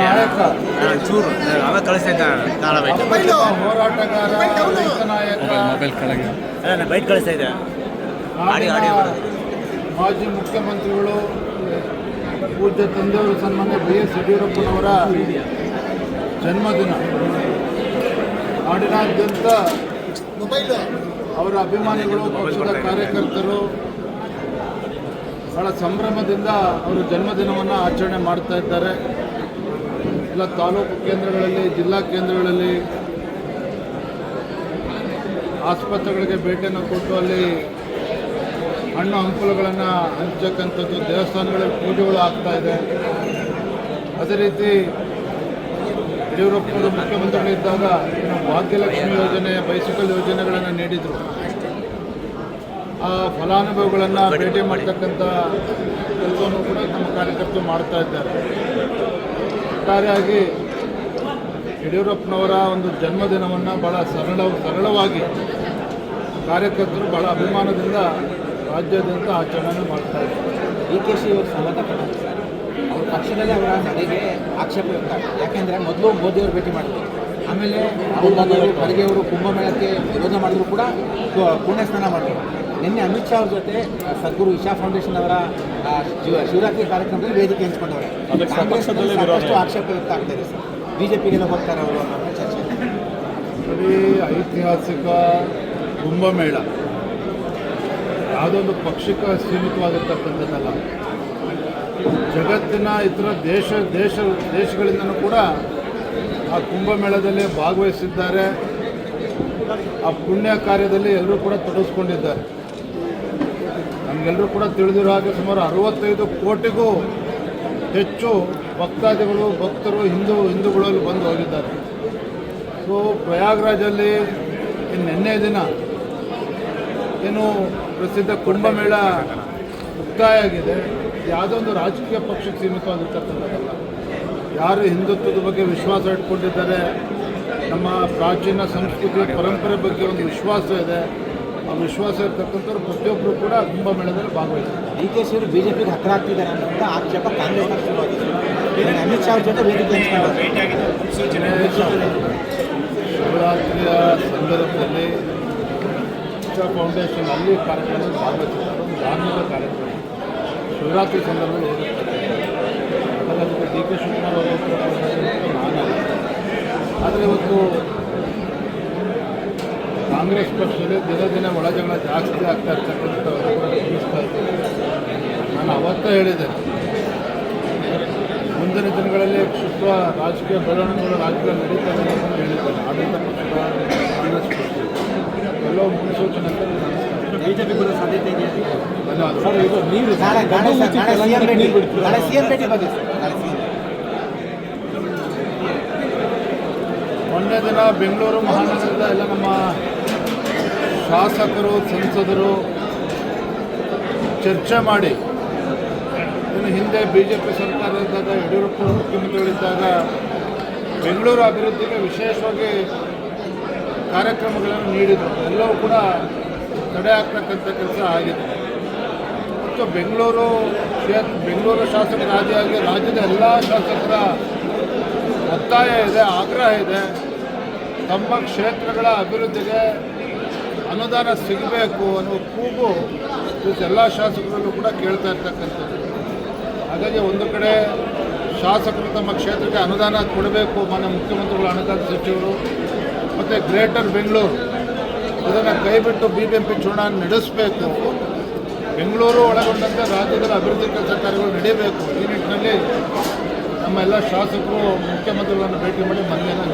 ನಾಯಕ ಚೂರು ಅವಾಗ ಕಳಿಸ್ತಾ ಅಲ್ಲ ಬೈಟ್ ಕಳಿಸ್ತಾ. ಇದ್ದೆ ಮಾಜಿ ಮುಖ್ಯಮಂತ್ರಿಗಳು ಪೂಜ್ಯ ತಂದೆಯವರು ಸನ್ಮಾನ್ಯ ಬಿ ಎಸ್ ಯಡಿಯೂರಪ್ಪನವರ ಜನ್ಮದಿನ. ನಾಡಿನಾದ್ಯಂತ ಅವರ ಅಭಿಮಾನಿಗಳು ಪಕ್ಷದ ಕಾರ್ಯಕರ್ತರು ಬಹಳ ಸಂಭ್ರಮದಿಂದ ಅವರು ಜನ್ಮದಿನವನ್ನು ಆಚರಣೆ ಮಾಡ್ತಾ ಇದ್ದಾರೆ. ಎಲ್ಲ ತಾಲೂಕು ಕೇಂದ್ರಗಳಲ್ಲಿ, ಜಿಲ್ಲಾ ಕೇಂದ್ರಗಳಲ್ಲಿ ಆಸ್ಪತ್ರೆಗಳಿಗೆ ಭೇಟಿಯನ್ನು ಕೊಟ್ಟು ಅಲ್ಲಿ ಹಣ್ಣು ಹಂಪಲುಗಳನ್ನು ಹಂಚಕ್ಕಂಥದ್ದು, ದೇವಸ್ಥಾನಗಳಲ್ಲಿ ಪೂಜೆಗಳು ಆಗ್ತಾ ಇದೆ. ಅದೇ ರೀತಿ ಯಡಿಯೂರಪ್ಪನವರು ಮುಖ್ಯಮಂತ್ರಿಗಳಿದ್ದಾಗ ಭಾಗ್ಯಲಕ್ಷ್ಮಿ ಯೋಜನೆ ಬೈಸಿಕಲ್ ಯೋಜನೆಗಳನ್ನು ನೀಡಿದರು. ಆ ಫಲಾನುಭವಿಗಳನ್ನು ಭೇಟಿ ಮಾಡ್ತಕ್ಕಂಥ ಕೆಲಸವನ್ನು ಕೂಡ ನಮ್ಮ ಕಾರ್ಯಕರ್ತರು ಮಾಡ್ತಾ ಇದ್ದಾರೆ. ಒಟ್ಟಾರೆಯಾಗಿ ಯಡಿಯೂರಪ್ಪನವರ ಒಂದು ಜನ್ಮದಿನವನ್ನು ಭಾಳ ಸರಳ ಸರಳವಾಗಿ ಕಾರ್ಯಕರ್ತರು ಭಾಳ ಅಭಿಮಾನದಿಂದ ರಾಜ್ಯಾದ್ಯಂತ ಆಚರಣೆ ಮಾಡ್ತಾ ಇದ್ದಾರೆ. ಡಿ ಕೆ ಶಿ ಅವರು ಸಂಬಂಧಪಟ್ಟ ಅವ್ರ ಪಕ್ಷದಲ್ಲಿ ಅವರ ನಡೆಗೆ ಆಕ್ಷೇಪ ಇರ್ತಾರೆ ಯಾಕೆಂದರೆ ಮೊದಲು ಮೋದಿಯವರು ಭೇಟಿ ಮಾಡಿದ್ರು. ಆಮೇಲೆ ಅವರು ಖರ್ಗೆ ಅವರು ಕುಂಭಮೇಳಕ್ಕೆ ವಿರೋಧ ಮಾಡಿದ್ರು ಕೂಡ ಪೂರ್ಣ ಸ್ನಾನ ಮಾಡಿದ್ರು. ನಿನ್ನೆ ಅಮಿತ್ ಶಾ ಅವ್ರ ಜೊತೆ ಸದ್ಗುರು ಇಶಾ ಫೌಂಡೇಶನ್ ಅವರ ಶಿವರಾತ್ರಿ ಕಾರ್ಯಕ್ರಮದಲ್ಲಿ ವೇದಿಕೆ ಹಂಚ್ಕೊಂಡವ್ರೆ. ಕಾಂಗ್ರೆಸ್ನಲ್ಲಿ ಸಾಕಷ್ಟು ಆಕ್ಷೇಪ ವ್ಯಕ್ತ ಆಗ್ತಾ ಇದೆ ಸರ್. ಬಿಜೆಪಿಗೆಲ್ಲ ಹೋಗ್ತಾರೆ ಅವರು ಅನ್ನೋ ಚರ್ಚೆ. ಬರೀ ಐತಿಹಾಸಿಕ ಕುಂಭಮೇಳ. ಯಾವುದೊಂದು ಪಕ್ಷಕ್ಕೆ ಸೀಮಿತವಾಗಿರ್ತಕ್ಕಂಥದ್ದಲ್ಲ. ಜಗತ್ತಿನ ಇತರ ದೇಶ ದೇಶ ದೇಶಗಳಿಂದನೂ ಕೂಡ ಆ ಕುಂಭಮೇಳದಲ್ಲಿ ಭಾಗವಹಿಸಿದ್ದಾರೆ. ಆ ಪುಣ್ಯ ಕಾರ್ಯದಲ್ಲಿ ಎಲ್ಲರೂ ಕೂಡ ತೊಡಗಿಸ್ಕೊಂಡಿದ್ದಾರೆ. ನಮಗೆಲ್ಲರೂ ಕೂಡ ತಿಳಿದಿರೋ ಹಾಗೆ ಸುಮಾರು ಅರವತ್ತೈದು ಕೋಟಿಗೂ ಹೆಚ್ಚು ಭಕ್ತಾದಿಗಳು, ಭಕ್ತರು ಹಿಂದೂ, ಹಿಂದೂಗಳಲ್ಲಿ ಬಂದು ಹೋಗಿದ್ದಾರೆ. ಸೊ ಪ್ರಯಾಗ್ರಾಜಲ್ಲಿ ನಿನ್ನೆ ದಿನ ಏನು ಪ್ರಸಿದ್ಧ ಕುಂಭಮೇಳ ಮುಕ್ತಾಯ ಆಗಿದೆ. ಯಾವುದೋ ಒಂದು ರಾಜಕೀಯ ಪಕ್ಷಕ್ಕೆ ಸೀಮಿತವಾಗಿರ್ತಕ್ಕಂಥದ್ದಲ್ಲ ಯಾರು ಹಿಂದುತ್ವದ ಬಗ್ಗೆ ವಿಶ್ವಾಸ ಇಟ್ಕೊಂಡಿದ್ದಾರೆ, ನಮ್ಮ ಪ್ರಾಚೀನ ಸಂಸ್ಕೃತಿ ಪರಂಪರೆ ಬಗ್ಗೆ ಒಂದು ವಿಶ್ವಾಸ ಇದೆ. ವಿಶ್ವಾಸ ಇರ್ತಕ್ಕಂಥವ್ರು ಪ್ರತಿಯೊಬ್ಬರು ಕೂಡ ಕುಂಭಮೇಳದಲ್ಲಿ ಭಾಗವಹಿಸ್ತಾರೆ. ಡಿ ಕೆ ಬಿ ಅವರು ಬಿಜೆಪಿಗೆ ಹತ್ರ ಆಗ್ತಿದ್ದಾರೆ ಅಂತ ಆಕ್ಷೇಪ ಕಾಂಗ್ರೆಸ್ ಶುರುವಾಗಿದೆ. ಅಮಿತ್ ಶಾ ಅವ್ರ ಜೊತೆ ವೇದಿಕೆ ಶಿವರಾತ್ರಿಯ ಸಂದರ್ಭದಲ್ಲಿ ಫೌಂಡೇಶನ್ ಅಲ್ಲಿ ಕಾರ್ಯಕ್ರಮ ಭಾಗವಹಿಸಿದ್ದಾರೆ. ಒಂದು ಧಾರ್ಮಿಕ ಕಾರ್ಯಕ್ರಮ. ಶಿವರಾತ್ರಿ ಸಂದರ್ಭದಲ್ಲಿ ಹಾಗಾಗಿ ಡಿ ಕೆ ಶಿವಕುಮಾರ್ ಅವರು ನಾನು ಆದರೆ ಇವತ್ತು ಕಾಂಗ್ರೆಸ್ ಪಕ್ಷದಲ್ಲಿ ದಿನ ದಿನ ಒಳಜಗಳ ಜಾಸ್ತಿ ಆಗ್ತಾ ಇರ್ತಕ್ಕಂಥವ್ರು ಕೂಡ ಗಮನಿಸ್ತಾ ಇದ್ದೀವಿ ನಾನು ಅವತ್ತೇ ಹೇಳಿದೆ ಮುಂದಿನ ದಿನಗಳಲ್ಲಿ ಶುದ್ಧ ರಾಜಕೀಯ ಬೆಳವಣಿಗೆಗಳು ರಾಜ್ಯದಲ್ಲಿ ನಡೀತದೆ ಅಂತ ಹೇಳಿದ್ದಾರೆ ಆಡಳಿತ ಪಕ್ಷದ ಕಾಂಗ್ರೆಸ್ ಪಕ್ಷ. ಎಲ್ಲೋ ಮುನ್ಸೂಚನೆ ಬಿಜೆಪಿ ಬರೋ ಸಾಧ್ಯತೆ ಇದೆಯಾ ಬಗ್ಗೆ ನಾಳೆ ಮೊನ್ನೆ ದಿನ ಬೆಂಗಳೂರು ಮಹಾನಗರದ ಎಲ್ಲ ನಮ್ಮ ಶಾಸಕರು, ಸಂಸದರು ಚರ್ಚೆ ಮಾಡಿ, ಇನ್ನು ಹಿಂದೆ ಬಿ ಜೆ ಪಿ ಸರ್ಕಾರ ಇದ್ದಾಗ ಯಡಿಯೂರಪ್ಪ ಮುಖ್ಯಮಂತ್ರಿಗಳಿದ್ದಾಗ ಬೆಂಗಳೂರು ಅಭಿವೃದ್ಧಿಗೆ ವಿಶೇಷವಾಗಿ ಕಾರ್ಯಕ್ರಮಗಳನ್ನು ನೀಡಿದರು. ಎಲ್ಲವೂ ಕೂಡ ತಡೆ ಹಾಕ್ತಕ್ಕಂಥ ಕೆಲಸ ಆಗಿದೆ. ಮತ್ತು ಬೆಂಗಳೂರು ಕ್ಷೇತ್ರ, ಬೆಂಗಳೂರು ಶಾಸಕರ ಆದಿಯಾಗಿ ರಾಜ್ಯದ ಎಲ್ಲ ಶಾಸಕರ ಒತ್ತಾಯ ಇದೆ, ಆಗ್ರಹ ಇದೆ. ತಮ್ಮ ಕ್ಷೇತ್ರಗಳ ಅಭಿವೃದ್ಧಿಗೆ ಅನುದಾನ ಸಿಗಬೇಕು ಅನ್ನುವ ಕೂಗು ಎಲ್ಲ ಶಾಸಕರಲ್ಲೂ ಕೂಡ ಕೇಳ್ತಾ ಇರ್ತಕ್ಕಂಥದ್ದು. ಹಾಗಾಗಿ ಒಂದು ಕಡೆ ಶಾಸಕರು ತಮ್ಮ ಕ್ಷೇತ್ರಕ್ಕೆ ಅನುದಾನ ಕೊಡಬೇಕು ಮಾನ್ಯ ಮುಖ್ಯಮಂತ್ರಿಗಳು ಹಣಕಾಸು ಸಚಿವರು, ಮತ್ತು ಗ್ರೇಟರ್ ಬೆಂಗಳೂರು. ಇದನ್ನು ಕೈಬಿಟ್ಟು ಬಿ ಬಿ ಎಂ ಪಿ ಚುನಾವಣೆ ನಡೆಸಬೇಕು. ಬೆಂಗಳೂರು ಒಳಗೊಂಡಂತೆ ರಾಜ್ಯದಲ್ಲಿ ಅಭಿವೃದ್ಧಿ ಕೆಲಸ ಕಾರ್ಯಗಳು ನಡೀಬೇಕು. ಈ ನಿಟ್ಟಿನಲ್ಲಿ ನಮ್ಮ ಎಲ್ಲ ಶಾಸಕರು, ಮುಖ್ಯಮಂತ್ರಿಗಳನ್ನು ಭೇಟಿ ಮಾಡಿ ಮನವಿಯನ್ನು